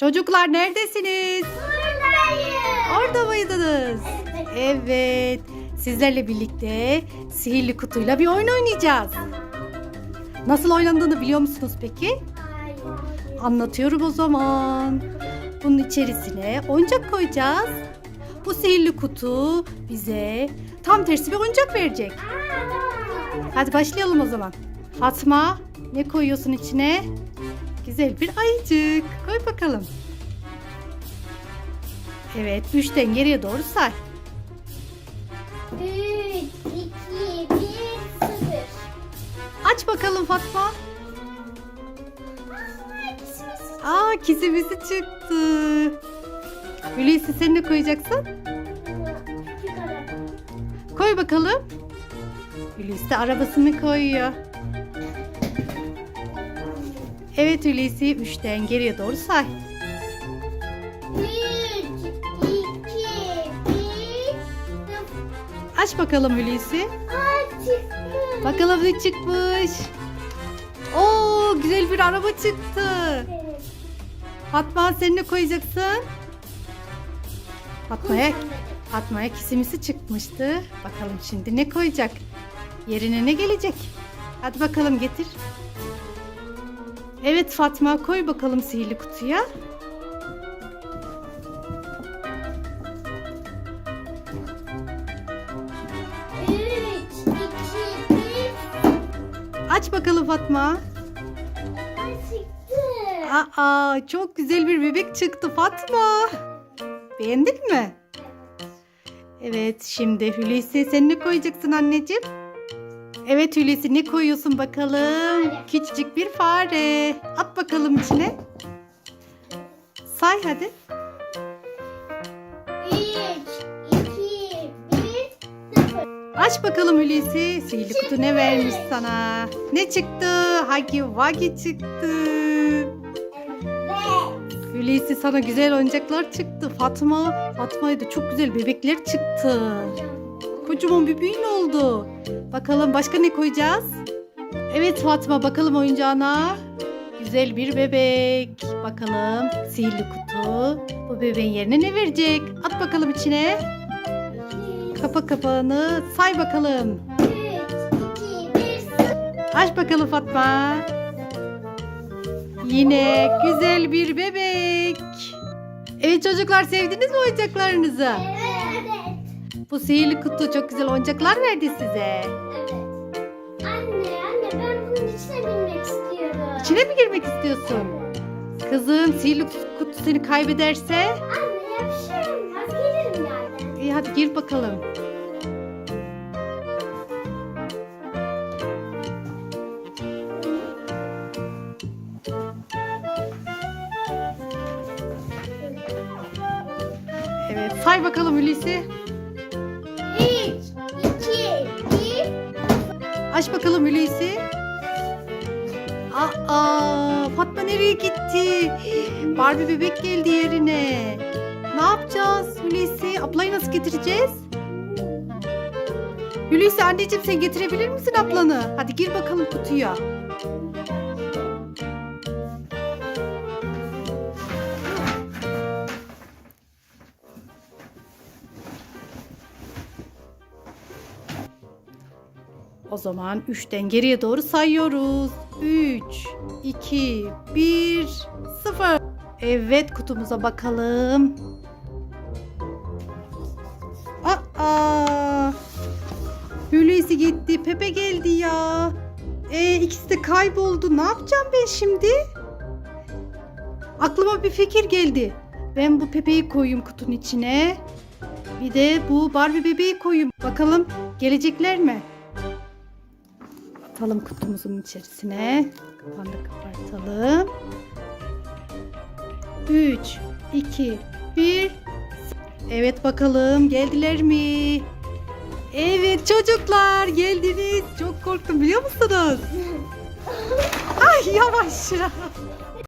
Çocuklar neredesiniz? Buradayım. Orada mıydınız? Evet. Evet. Sizlerle birlikte sihirli kutuyla bir oyun oynayacağız. Nasıl oynandığını biliyor musunuz peki? Hayır. Anlatıyorum o zaman. Bunun içerisine oyuncak koyacağız. Bu sihirli kutu bize tam tersi bir oyuncak verecek. Hadi başlayalım o zaman. Fatma ne koyuyorsun içine? Güzel bir ayıcık. Koy bakalım. Evet, üçten geriye doğru say. 3, 2, 1, 0. Aç bakalım Fatma. Aa, kizimizi çıktı. Hulusi sen ne koyacaksın? Koy bakalım. Hulusi de arabasını koyuyor. Evet Hulusi üçten geriye doğru say. 3, 2, 1, 0. Aç bakalım Hulusi. Bakalım ne çıkmış. Oo güzel bir araba çıktı. Evet. Fatma sen ne koyacaksın? Fatma'ya Fatma'ya kisimisi çıkmıştı. Bakalım şimdi ne koyacak? Yerine ne gelecek? Hadi bakalım getir. Evet Fatma koy bakalım sihirli kutuya. Üç, iki, bir. Aç bakalım Fatma. Ay çıktı. Aa çok güzel bir bebek çıktı Fatma. Beğendin mi? Evet şimdi Hulusi sen ne koyacaksın anneciğim? Evet Hulusi ne koyuyorsun bakalım? Fare. Küçücük bir fare. At bakalım içine. Say hadi. Üç, iki, bir, sıfır. Aç bakalım Hulusi. Sihirli kutu ne vermiş sana? Ne çıktı? Hagi Wagi çıktı. Hulusi sana güzel oyuncaklar çıktı. Fatma, Fatma'ya da çok güzel bebekler çıktı. Kocaman bebeğin oldu. Bakalım başka ne koyacağız? Evet Fatma bakalım oyuncağına. Güzel bir bebek. Bakalım sihirli kutu. Bu bebeğin yerine ne verecek? At bakalım içine. Kapa kapağını say bakalım. Aç bakalım Fatma. Yine güzel bir bebek. Evet çocuklar sevdiniz mi oyuncaklarınızı? Evet. Bu sihirli kutu çok güzel oyuncaklar verdi size. Evet. Anne, anne ben bunun içine binmek istiyorum. İçine mi girmek istiyorsun? Kızım sihirli kutu seni kaybederse Anne yapışırım. Az gelirim yerden. iyi hadi gir bakalım. Evet say bakalım Hulusi. Aç bakalım Hulusi. Aa, Fatma nereye gitti? Barbie bebek geldi yerine. Ne yapacağız Hulusi? Ablayı nasıl getireceğiz? Hulusi anneciğim sen getirebilir misin ablanı? Hadi gir bakalım kutuya. O zaman 3'ten geriye doğru sayıyoruz. 3, 2, 1, 0. Evet kutumuza bakalım. Aa! Hulusi gitti, Pepe geldi ya. E, ikisi de kayboldu. Ne yapacağım ben şimdi? Aklıma bir fikir geldi. Ben bu Pepe'yi koyayım kutunun içine. Bir de bu Barbie bebeği koyayım. Bakalım gelecekler mi? Atalım kutumuzun içerisine. Kapağını da kapatalım. 3, 2, 1. Evet bakalım geldiler mi? Evet çocuklar geldiniz. Çok korktum biliyor musunuz? Ay yavaş.